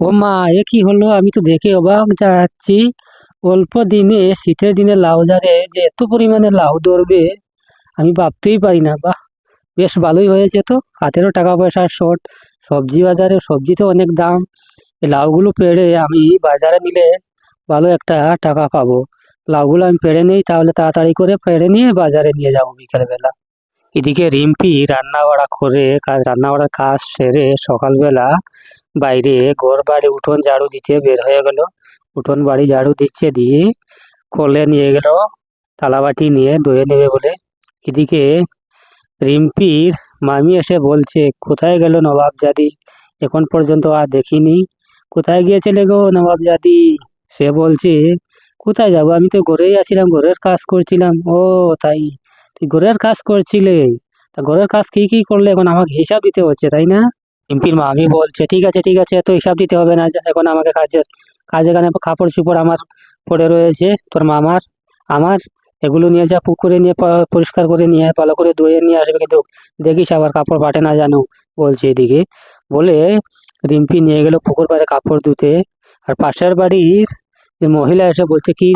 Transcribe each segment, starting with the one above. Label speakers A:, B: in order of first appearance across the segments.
A: ও মা, এ কি হলো? আমি তো দেখে অবাক যাচ্ছি। অল্প দিনে, শীতের দিনে লাউ ঝাড়ে যে এত পরিমাণে লাউ ধরবে, আমি ভাবতেই পারি না। বাহ, বেশ ভালোই হয়েছে তো। হাতেরও টাকা পয়সার শর্ট। সবজি বাজারে সবজি তো অনেক দাম। লাউগুলো পেড়ে আমি বাজারে নিলে ভালো একটা টাকা পাবো। লাউগুলো আমি পেড়ে নিই, তাহলে তাড়াতাড়ি করে পেড়ে নিয়ে বাজারে নিয়ে যাব বিকেলবেলা। এদিকে রিম্পি রান্না বাড়া করে কাজ রান্না বাড়ার কাজ সেরে সকালবেলা বাইরে ঘর বাড়ি উঠোন ঝাড়ু দিতে বের হয়ে গেল। উঠোন বাড়ি ঝাড়ু দিচ্ছে দিয়ে কোলে নিয়ে গেল তালাবাটি নিয়ে ধুয়ে নেবে বলে। এদিকে রিম্পির মামি এসে বলছে, কোথায় গেল নবাব জাদি এখন পর্যন্ত আর দেখিনি। কোথায় গিয়েছিলে গো নবাব জাদি সে বলছে, কোথায় যাব? আমি তো ঘরেই আছিলাম, ঘরের কাজ করছিলাম। ও, তাই? তুই ঘরের কাজ করছিলে? তা ঘরের কাজ কি কি করলে? এখন আমাকে হিসাব দিতে হচ্ছে, তাই না? রিম্পির মামি বলছে, ঠিক আছে ঠিক আছে এত হিসাব দিতে হবে না এখন আমাকে কাজের কাজে কানে কাপড় চুপড় আমার পড়ে রয়েছে, তোর মামার, আমার, এগুলো নিয়ে যা, পুকুরে নিয়ে পরিষ্কার করে নিয়ে ভালো করে ধুয়ে নিয়ে আসবে কিন্তু দেখিস আবার কাপড় ফাটে না জানো, বলছে এদিকে। বলে রিম্পি নিয়ে গেল পুকুর পাড়ে কাপড় ধুতে, আর পাশের বাড়ির যে মহিলা এসে বলছে কি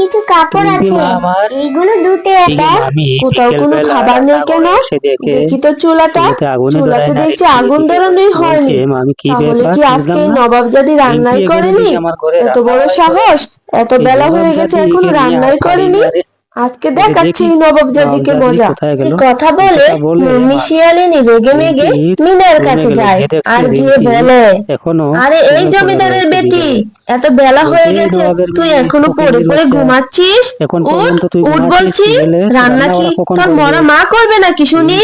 B: কিছু কাপড় আছে।
A: মা
B: এইগুলো ধুতে কোথাও কোনো খাবার নেই কেন?
A: দেখি
B: তো চুলাটা।
A: চুলাতে
B: দেখছি আগুন ধরানোই হয়নি। তাহলে কি আজকে
A: নবাব
B: নবাবজাদি রান্নাই করেনি? এত বড়। সাহস। এত বেলা হয়ে গেছে এখন রান্নাই করেনি। আজকে দেখাচ্ছি নবাব
A: নবাবজাদি
B: মজা। কথা বলে মুন্নি শিয়ালিনী রেগে মেগে মিনার কাছে যায়। আর গিয়ে বলে
A: এখনও
B: আরে এই জমিদারের বেটি এত বেলা হয়ে গেছে তুই
A: এখনও
B: পড়ে পড়ে ঘুমাচ্ছিস? উঠ বলছি রান্না কি তোর মরা মা করবে নাকি শুনি?